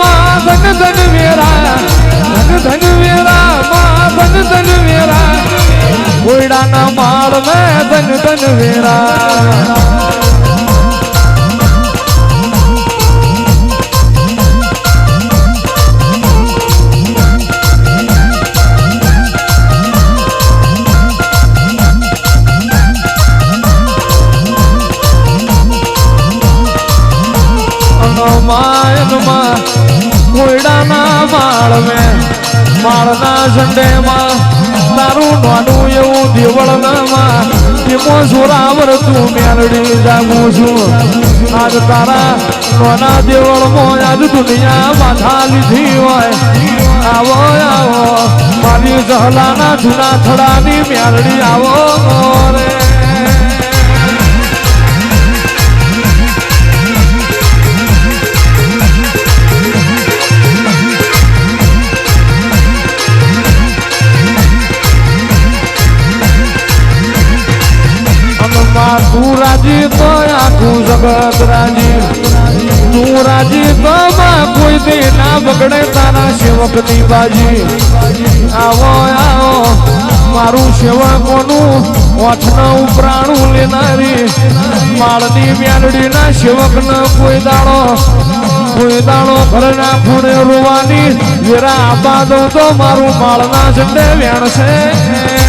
માં ધન ધન વેરા, ધન ધન વેરા, માં, ધન ધન વેરા. કોયડાના માળ મેં ધન ધન વેરા. કોયડાના માળ મેં માળના ઝંડેમાં તારું નાનું એવું દેવળનામાં એમાં જોરાવર તું મેળડી જાગું છું. આજ તારા નાના દેવળમાં આજ દુનિયા માથા લીધી હોય. આવો આવો, મારી જહલાના જૂના થડાની મેળડી આવો રે આખું જગત રાજી. તું રાજી તો કોઈ દે ના બગડે તારા સેવકની બાજી. આવો આવો, મારું સેવકોનું ઓઠના ઉપરાણું લેનારી. માળની મેલડી ના સેવક ન કોઈ દાડો. કોઈ દાડો ઘરના ખૂણે રોવાની. વેરા આબાદ તો મારું માળના ઝંડે વેણશે. રે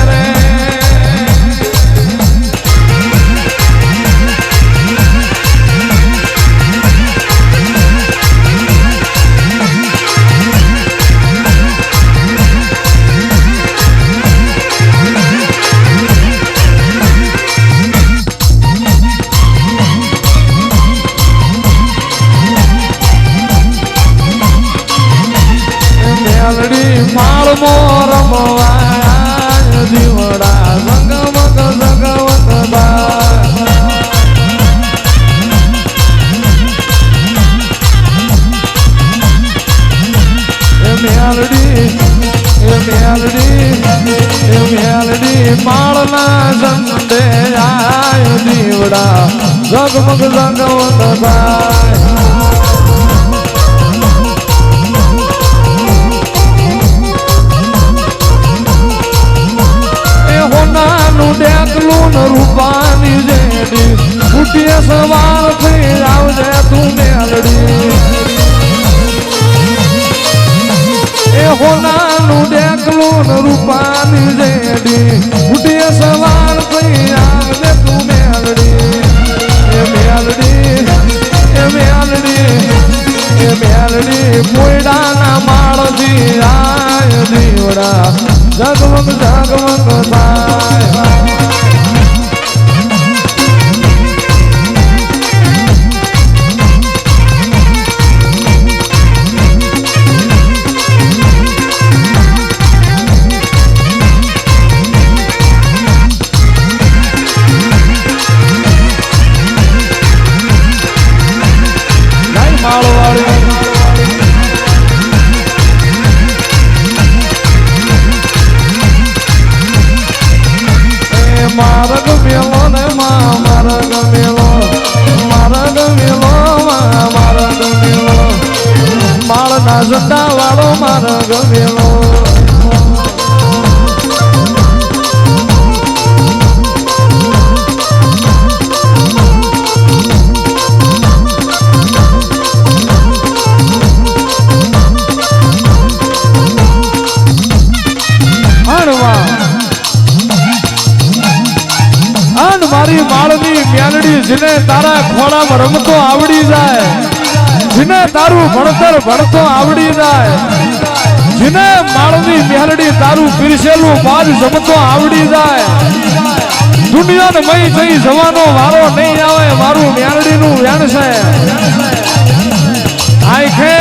માળના આય દીવડા. જગમગ જગવત ભાઈ. રૂપાની જેડી. ઉઠીએ સવાર થઈ આવજે તું મેલડી. એ હોનાનું ડેકલું ને રૂપાની રેડી. ઉઠીએ સવાર થઈ આવજે તું મેલડી. એ મેલડી એ મેલડી એ મેલડી. કોયડાના માળથી આય દીવડા. જગમગ જગમગ થાય. માર્ગ મેલો ને માં માર્ગ મેલો માર્ગ મેલો માં માર્ગ મેલો માળના ઝંડા વાળો મારા મેલો જેને તારા ખોળામાં રમતો આવડી જાય, જેને તારું ભણતર ભણતો આવડી જાય, જેને માળની મેલડી તારું પીરસેલું બાજ જમતો આવડી જાય. દુનિયાને મય જઈ જવાનો વારો નહીં આવે, મારું મેલડીનું વેણ છે. આખે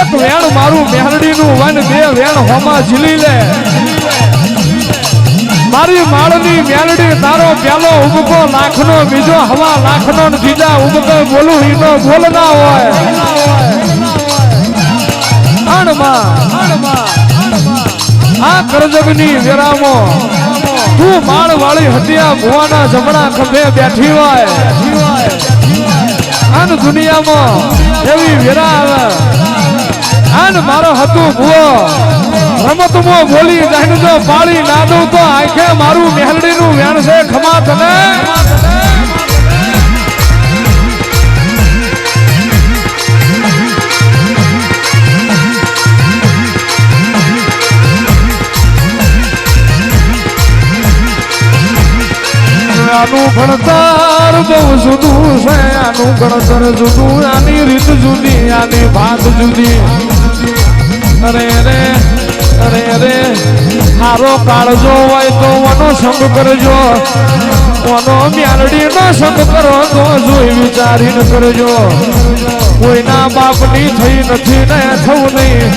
એક વેણ મારું મેલડીનું વન બે વેણ હોમાં ઝીલી લે. મારી માળની મેલડી તારો પ્યાલો ઉબકો લાખનો, બીજો હવા લાખનો બીજા ઉબકો બોલું હીનો બોલના હોય. આ કરજગની વેરામો. તું માળ વાળી હટિયા ભુવાના જમણા ખભે બેઠી હોય. આન દુનિયામાં એવી વેરા આવે. આન મારો હતું ભૂવો. રમતમાં બોલી જાઈને જો પાળી ના દઉં તો આંખે મારું મેહરડીનું વેણ છે, ખમા તને. આનું ભણતર બહુ જુદું છે, આનું ભણતર જુદું, આની રીત જુદી, આની ભાત જુદી. અરે રે. અરે અરે, હારો કાળજો હોય તો મનો સંગ કરજો મનો મ્યાલડી નો સંગ કરો તો જોઈ વિચારીને કરજો. કોઈના બાપની થઈ નથી ને થવું નહીં.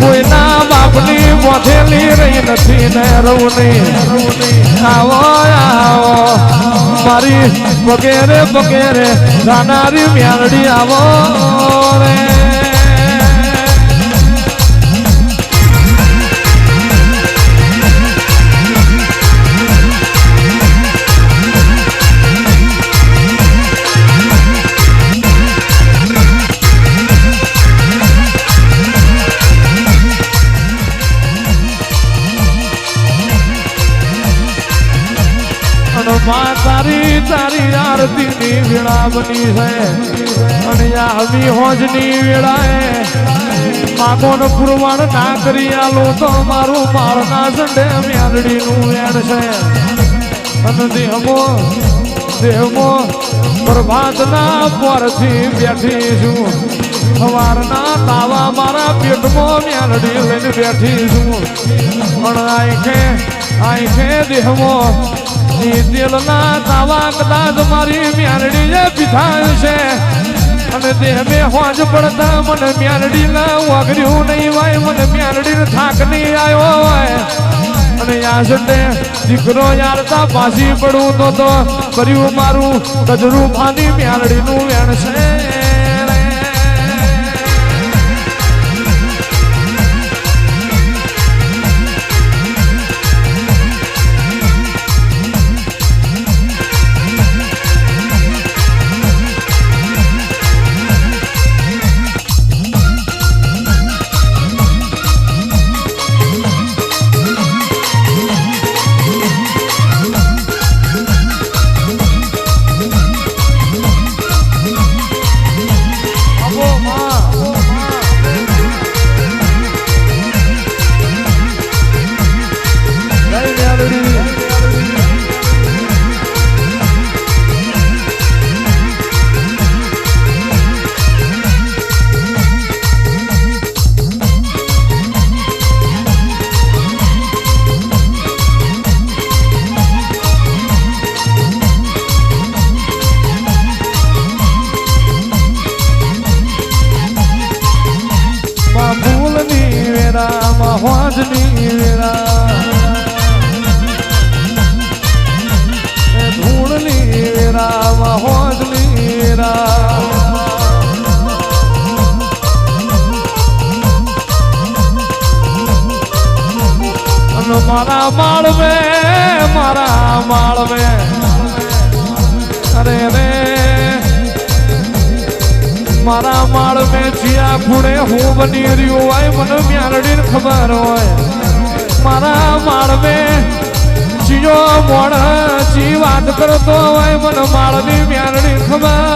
કોઈના બાપની મોઠેલી રહી નથી ને રહું નહીં. આવો આવો, મારી વગેરે વગેરે જાનારી મ્યાલડી આવો રે. બની છે અને આવી હોજની વેળાએ માગોનો પુરવાણ ના કરી આલો તો મારું મારના ઝંડે મેરડીનું વેણ છે. અને દેહમો દેહમો પ્રભાતના પરથી બેઠી છું. સવારના તાવા મારા પેટમાં મેલડી લઈને બેઠી છું. પણ આંખે આંખે દેહમો ઈ દિલના તાવા કદાચ મારી જે પીઠાય છે. અને તે મે હોજ પડતા મને મેલડી ના વાગર્યું નહીં વાય મને મેલડી થાક નહીં આવ્યો હોય. અને યાસંડે દીકરો યારતા પાછી પડું તો તો કર્યું મારું કજરું ફાની મ્યારડીનું વેણ છે. મારા માળવે મારા માળવે. અરે રે મારા માળ મેં જ્યાં ભૂણે હું બની રહ્યું હોય, મને મ્યારડીને ખબર હોય. મારા માળવે જીઓ મોણ જી વાત કરતો હોય, મને માળની મ્યારડી ખબર